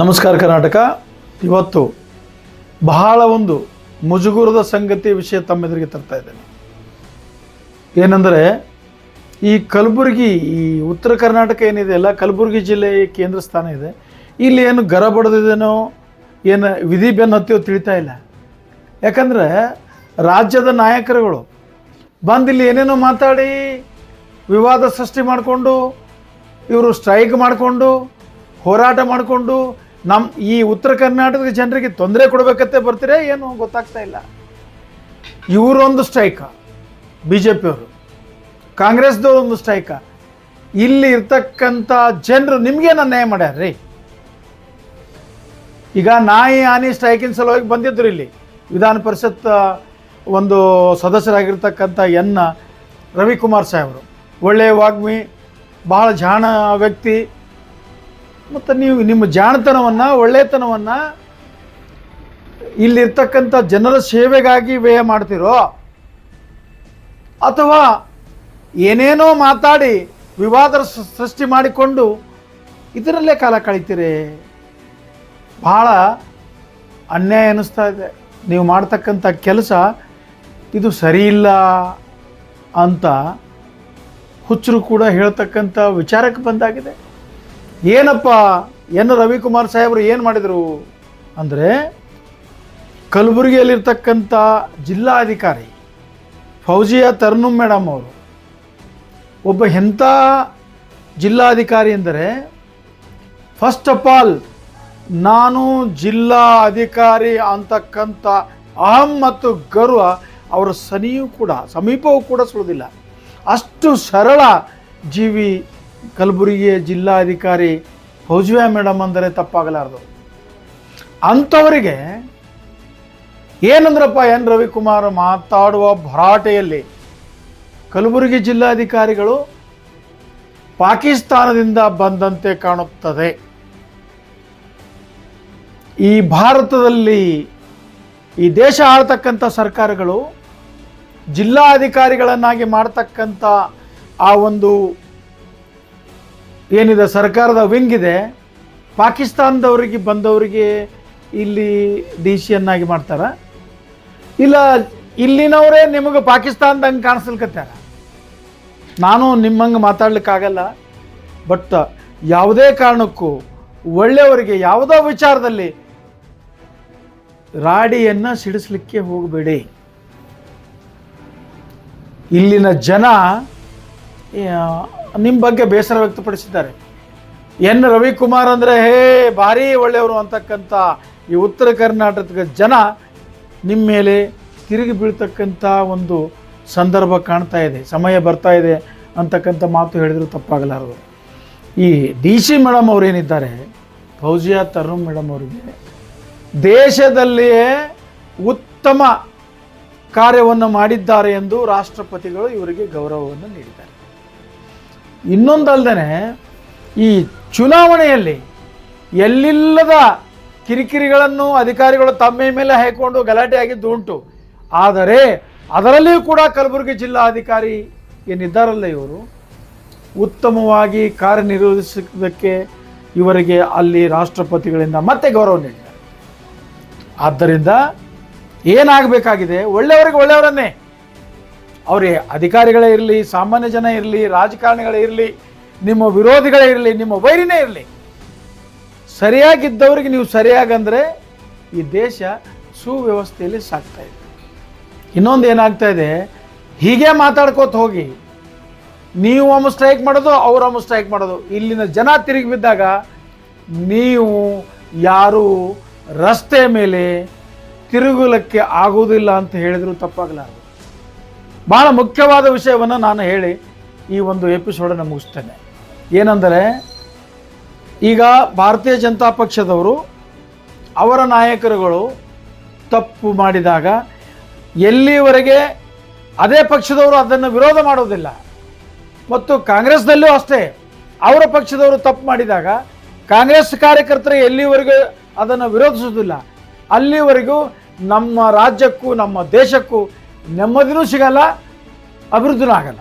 ನಮಸ್ಕಾರ ಕರ್ನಾಟಕ. ಇವತ್ತು ಬಹಳ ಒಂದು ಮುಜುಗುರದ ಸಂಗತಿ ವಿಷಯ ತಮ್ಮೆದುರಿಗೆ ತರ್ತಾ ಇದ್ದೇನೆ. ಏನೆಂದರೆ, ಈ ಕಲಬುರಗಿ, ಈ ಉತ್ತರ ಕರ್ನಾಟಕ ಏನಿದೆ ಅಲ್ಲ ಕಲಬುರಗಿ ಜಿಲ್ಲೆ ಕೇಂದ್ರ ಸ್ಥಾನ ಇದೆ. ಇಲ್ಲಿ ಏನು ಗರ ಬಡದಿದೆನೋ, ಏನು ವಿಧಿ ಬೆನ್ನು ತಿಳಿತಾ ಇಲ್ಲ. ಯಾಕಂದರೆ, ರಾಜ್ಯದ ನಾಯಕರುಗಳು ಬಂದು ಇಲ್ಲಿ ಏನೇನೋ ಮಾತಾಡಿ, ವಿವಾದ ಸೃಷ್ಟಿ ಮಾಡಿಕೊಂಡು, ಇವರು ಸ್ಟ್ರೈಕ್ ಮಾಡಿಕೊಂಡು, ಹೋರಾಟ ಮಾಡಿಕೊಂಡು ನಮ್ಮ ಈ ಉತ್ತರ ಕರ್ನಾಟಕದ ಜನರಿಗೆ ತೊಂದರೆ ಕೊಡಬೇಕತ್ತೆ ಬರ್ತೀರಾ ಏನು ಗೊತ್ತಾಗ್ತಾ ಇಲ್ಲ. ಇವರೊಂದು ಸ್ಟ್ರೈಕ ಬಿ ಜೆ ಪಿಯವರು ಕಾಂಗ್ರೆಸ್ದವ್ರು ಒಂದು ಸ್ಟ್ರೈಕ ಇಲ್ಲಿ ಇರ್ತಕ್ಕಂಥ ಜನರು ನಿಮಗೇನು ಅನ್ಯಾಯ ಮಾಡ್ಯಾರ್ರಿ ಈಗ ನಾಯಿ ಆನಿ ಸ್ಟ್ರೈಕಿನ ಸಲುವಾಗಿ ಬಂದಿದ್ರು ಇಲ್ಲಿ. ವಿಧಾನ ಪರಿಷತ್ ಒಂದು ಸದಸ್ಯರಾಗಿರ್ತಕ್ಕಂಥ ಎನ್ ರವಿಕುಮಾರ್ ಸಾಹೇಬರು. ಒಳ್ಳೆಯ ವಾಗ್ಮಿ, ಬಹಳ ಜಾಣ ವ್ಯಕ್ತಿ. ಮತ್ತು ನೀವು ನಿಮ್ಮ ಜಾಣತನವನ್ನು, ಒಳ್ಳೆತನವನ್ನು ಇಲ್ಲಿರ್ತಕ್ಕಂಥ ಜನರ ಸೇವೆಗಾಗಿ ವ್ಯಯ ಮಾಡ್ತಿರೋ? ಅಥವಾ ಏನೇನೋ ಮಾತಾಡಿ ವಿವಾದ ಸೃಷ್ಟಿ ಮಾಡಿಕೊಂಡು ಇದರಲ್ಲೇ ಕಾಲ ಕಳೀತೀರಿ? ಭಾಳ ಅನ್ಯಾಯ ಅನ್ನಿಸ್ತಾ ಇದೆ. ನೀವು ಮಾಡ್ತಕ್ಕಂಥ ಕೆಲಸ ಇದು ಸರಿಯಿಲ್ಲ ಅಂತ ಹುಚ್ಚರು ಕೂಡ ಹೇಳ್ತಕ್ಕಂಥ ವಿಚಾರಕ್ಕೆ ಬಂದಾಗಿದೆ. ಏನಪ್ಪ, ಎನ್ ರವಿಕುಮಾರ್ ಸಾಹೇಬರು ಏನು ಮಾಡಿದರು ಅಂದರೆ ಕಲಬುರಗಿಯಲ್ಲಿರ್ತಕ್ಕಂಥ ಜಿಲ್ಲಾಧಿಕಾರಿ ಫೌಜಿಯಾ ತರ್ನುಮ್ ಮೇಡಮ್ ಅವರು ಒಬ್ಬ ಎಂಥ ಜಿಲ್ಲಾಧಿಕಾರಿ ಎಂದರೆ ಫಸ್ಟ್ ಆಫ್ ಆಲ್ ನಾನು ಜಿಲ್ಲಾ ಅಧಿಕಾರಿ ಅಂತಕ್ಕಂಥ ಅಹಂ ಮತ್ತು ಗರ್ವ ಅವರ ಸನಿಯೂ ಕೂಡ, ಸಮೀಪವೂ ಕೂಡ ಸುಳಿದಿಲ್ಲ. ಅಷ್ಟು ಸರಳ ಜೀವಿ ಕಲಬುರಗಿಯ ಜಿಲ್ಲಾಧಿಕಾರಿ ಫೌಜಿಯಾ ಮೇಡಮ್ ಅಂದರೆ ತಪ್ಪಾಗಲಾರದು. ಅಂಥವರಿಗೆ ಏನಂದ್ರಪ್ಪ ಎನ್ ರವಿಕುಮಾರ್ ಮಾತಾಡುವ ಭರಾಟೆಯಲ್ಲಿ ಕಲಬುರಗಿ ಜಿಲ್ಲಾಧಿಕಾರಿಗಳು ಪಾಕಿಸ್ತಾನದಿಂದ ಬಂದಂತೆ ಕಾಣುತ್ತದೆ. ಈ ಭಾರತದಲ್ಲಿ ಈ ದೇಶ ಆಳ್ತಕ್ಕಂಥ ಸರ್ಕಾರಗಳು ಜಿಲ್ಲಾಧಿಕಾರಿಗಳನ್ನಾಗಿ ಮಾಡ್ತಕ್ಕಂಥ ಆ ಒಂದು ಏನಿದೆ, ಸರ್ಕಾರದ ವಿಂಗ್ ಇದೆ ಪಾಕಿಸ್ತಾನದವರಿಗೆ ಬಂದವರಿಗೆ ಇಲ್ಲಿ ಡಿ ಸಿಯನ್ನಾಗಿ ಮಾಡ್ತಾರ? ಇಲ್ಲ, ಇಲ್ಲಿನವರೇ ನಿಮಗೆ ಪಾಕಿಸ್ತಾನದಂಗೆ ಕಾಣಿಸ್ಲಿಕತ್ತಾರ? ನಾನು ನಿಮ್ಮಂಗೆ ಮಾತಾಡ್ಲಿಕ್ಕಾಗಲ್ಲ, ಬಟ್ ಯಾವುದೇ ಕಾರಣಕ್ಕೂ ಒಳ್ಳೆಯವರಿಗೆ ಯಾವುದೋ ವಿಚಾರದಲ್ಲಿ ರಾಡಿಯನ್ನು ಸಿಡಿಸ್ಲಿಕ್ಕೆ ಹೋಗಬೇಡಿ. ಇಲ್ಲಿನ ಜನ ನಿಮ್ಮ ಬಗ್ಗೆ ಬೇಸರ ವ್ಯಕ್ತಪಡಿಸಿದ್ದಾರೆ. ಎನ್ ರವಿಕುಮಾರ್ ಅಂದರೆ, ಹೇ, ಭಾರಿ ಒಳ್ಳೆಯವರು ಅಂತಕ್ಕಂಥ ಈ ಉತ್ತರ ಕರ್ನಾಟಕದ ಜನ ನಿಮ್ಮ ಮೇಲೆ ತಿರುಗಿ ಬೀಳ್ತಕ್ಕಂಥ ಒಂದು ಸಂದರ್ಭ ಕಾಣ್ತಾ ಇದೆ, ಸಮಯ ಬರ್ತಾ ಇದೆ ಅಂತಕ್ಕಂಥ ಮಾತು ಹೇಳಿದ್ರು ತಪ್ಪಾಗಲಾರದು. ಈ ಡಿ ಸಿ ಮೇಡಮ್ ಅವರೇನಿದ್ದಾರೆ ಫೌಜಿಯಾ ತರುಣ್ ಮೇಡಮ್ ಅವರಿಗೆ ದೇಶದಲ್ಲಿಯೇ ಉತ್ತಮ ಕಾರ್ಯವನ್ನು ಮಾಡಿದ್ದಾರೆ ಎಂದು ರಾಷ್ಟ್ರಪತಿಗಳು ಇವರಿಗೆ ಗೌರವವನ್ನು ನೀಡಿದ್ದಾರೆ. ಇನ್ನೊಂದಲ್ದೇ ಈ ಚುನಾವಣೆಯಲ್ಲಿ ಎಲ್ಲಿಲ್ಲದ ಕಿರಿಕಿರಿಗಳನ್ನು ಅಧಿಕಾರಿಗಳು ತಮ್ಮ ಮೇಲೆ ಹಾಕೊಂಡು ಗಲಾಟೆ ಆಗಿದ್ದು ಉಂಟು. ಆದರೆ ಅದರಲ್ಲಿಯೂ ಕೂಡ ಕಲಬುರಗಿ ಜಿಲ್ಲಾಧಿಕಾರಿ ಏನಿದ್ದಾರಲ್ಲ ಇವರು? ಉತ್ತಮವಾಗಿ ಕಾರ್ಯನಿರ್ವಹಿಸುವುದಕ್ಕೆ ಇವರಿಗೆ ಅಲ್ಲಿ ರಾಷ್ಟ್ರಪತಿಗಳಿಂದ ಮತ್ತೆ ಗೌರವ ನೀಡಿದ್ದಾರೆ. ಆದ್ದರಿಂದ ಏನಾಗಬೇಕಾಗಿದೆ? ಒಳ್ಳೆಯವರಿಗೆ ಒಳ್ಳೆಯವರನ್ನೇ. ಅವರೇ ಅಧಿಕಾರಿಗಳೇ ಇರಲಿ, ಸಾಮಾನ್ಯ ಜನ ಇರಲಿ, ರಾಜಕಾರಣಿಗಳೇ ಇರಲಿ, ನಿಮ್ಮ ವಿರೋಧಿಗಳೇ ಇರಲಿ, ನಿಮ್ಮ ವೈರಿನೇ ಇರಲಿ, ಸರಿಯಾಗಿದ್ದವ್ರಿಗೆ ನೀವು ಸರಿಯಾಗಂದರೆ ಈ ದೇಶ ಸುವ್ಯವಸ್ಥೆಯಲ್ಲಿ ಸಾಕ್ತಾ ಇದೆ. ಇನ್ನೊಂದು ಏನಾಗ್ತಾ ಇದೆ, ಹೀಗೆ ಮಾತಾಡ್ಕೋತ ಹೋಗಿ, ನೀವು ಅಮ್ಮ ಸ್ಟ್ರೈಕ್ ಮಾಡೋದು ಅವರೊಮ್ಮೆ ಸ್ಟ್ರೈಕ್ ಮಾಡೋದು, ಇಲ್ಲಿನ ಜನ ತಿರುಗಿ ಬಿದ್ದಾಗ ನೀವು ಯಾರು ರಸ್ತೆ ಮೇಲೆ ತಿರುಗಲಕ್ಕೆ ಆಗುವುದಿಲ್ಲ ಅಂತ ಹೇಳಿದ್ರು ತಪ್ಪಾಗಲಾರದು. ಭಾಳ ಮುಖ್ಯವಾದ ವಿಷಯವನ್ನು ನಾನು ಹೇಳಿ ಈ ಒಂದು ಎಪಿಸೋಡನ್ನು ಮುಗಿಸ್ತೇನೆ. ಏನೆಂದರೆ, ಈಗ ಭಾರತೀಯ ಜನತಾ ಪಕ್ಷದವರು ಅವರ ನಾಯಕರುಗಳು ತಪ್ಪು ಮಾಡಿದಾಗ ಎಲ್ಲಿವರೆಗೆ ಅದೇ ಪಕ್ಷದವರು ಅದನ್ನು ವಿರೋಧ ಮಾಡೋದಿಲ್ಲ. ಮತ್ತು ಕಾಂಗ್ರೆಸ್ದಲ್ಲೂ ಅಷ್ಟೇ, ಅವರ ಪಕ್ಷದವರು ತಪ್ಪು ಮಾಡಿದಾಗ ಕಾಂಗ್ರೆಸ್ ಕಾರ್ಯಕರ್ತರು ಎಲ್ಲಿವರೆಗೂ ಅದನ್ನು ವಿರೋಧಿಸೋದಿಲ್ಲ ಅಲ್ಲಿವರೆಗೂ ನಮ್ಮ ರಾಜ್ಯಕ್ಕೂ, ನಮ್ಮ ದೇಶಕ್ಕೂ ನೆಮ್ಮದಿನೂ ಸಿಗಲ್ಲ ಅಭಿವೃದ್ಧಿನೂ ಆಗಲ್ಲ.